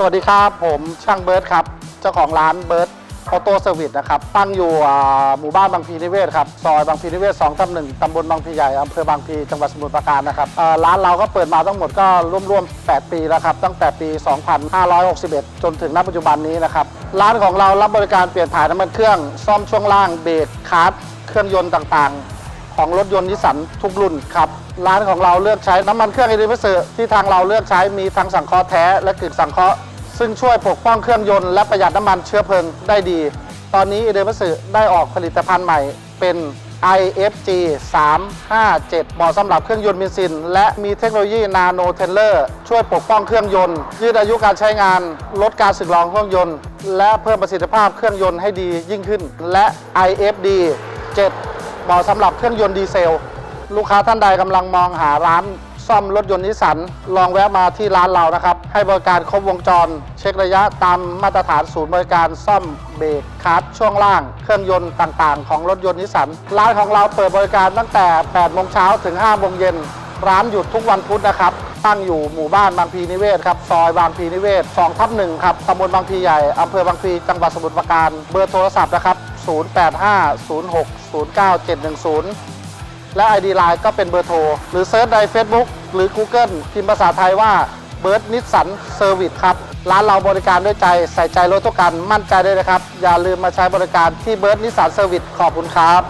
สวัสดีครับผมช่างเบิร์ดครับ เจ้าของร้านเบิร์ดออโต้เซอร์วิสนะครับตั้งอยู่หมู่บ้านบางพีนิเวศครับซอยบางพีนิเวศ2ทับหนึ่งตำบลบางพีใหญ่อำเภอบางพีจังหวัดสมุทรปราการนะครับร้านเราก็เปิดมาทั้งหมดก็ร่วมๆ 8 ปีแล้วครับ ตั้งแต่ปี 2561 จนถึงณปัจจุบันนี้นะครับ ร้านของเรารับบริการเปลี่ยนถ่ายน้ำมันเครื่อง ซ่อมช่วงล่างเบรกคาร์ดเครื่องยนต์ต่างๆ ของรถยนต์นิสสันทุกรุ่นครับร้านของเราเลือกใช้น้ำมันเครื่องเอริเวสที่ทางเราเลือกใช้มีทั้งสังเคราะห์แท้และกึ่งสังเคราะห์ ซึ่งช่วยปกป้องเครื่องยนต์และประหยัดน้ำมันเชื้อเพลิงได้ดี ตอนนี้เอเดมัสได้ออกผลิตภัณฑ์ใหม่เป็น IFG 357 เหมาะสำหรับเครื่องยนต์เบนซิน และมีเทคโนโลยีนาโนเทนเลอร์ช่วยปกป้องเครื่องยนต์ ยืดอายุการใช้งาน ลดการสึกหรอของเครื่องยนต์ และเพิ่มประสิทธิภาพเครื่องยนต์ให้ดียิ่งขึ้น และ IFD 7 เหมาะสำหรับเครื่องยนต์ดีเซล ลูกค้าท่านใดกำลังมองหาร้าน ซ่อมรถยนต์นิสสัน ลองแวะมาที่ร้านเรานะครับ ให้บริการครบวงจร เช็คระยะตามมาตรฐานศูนย์บริการซ่อมเบรกคาร์ดช่วงล่าง เครื่องยนต์ต่างๆ ของรถยนต์นิสสัน ร้านของเราเปิดบริการตั้งแต่8โมงเช้าถึง5โมงเย็น ร้านหยุดทุกวันพุธนะครับ ตั้งอยู่หมู่บ้านบางพีนิเวศครับ ซอยบางพีนิเวศ2ทับ1ครับ ตำบลบางพีใหญ่ อำเภอบางพีจังหวัดสมุทรปราการ เบอร์โทรศัพท์นะครับ 0850600910 และ ID Line ก็เป็นเบอร์โทร หรือเซิร์ชใน Facebook หรือ Google พิมพ์ภาษาไทยว่าเบิร์ดนิสสันเซอร์วิสครับ ร้านเราบริการด้วยใจใส่ใจรถทุกการมั่นใจด้วยนะครับ อย่าลืมมาใช้บริการที่เบิร์ดนิสสันเซอร์วิสขอบคุณครับ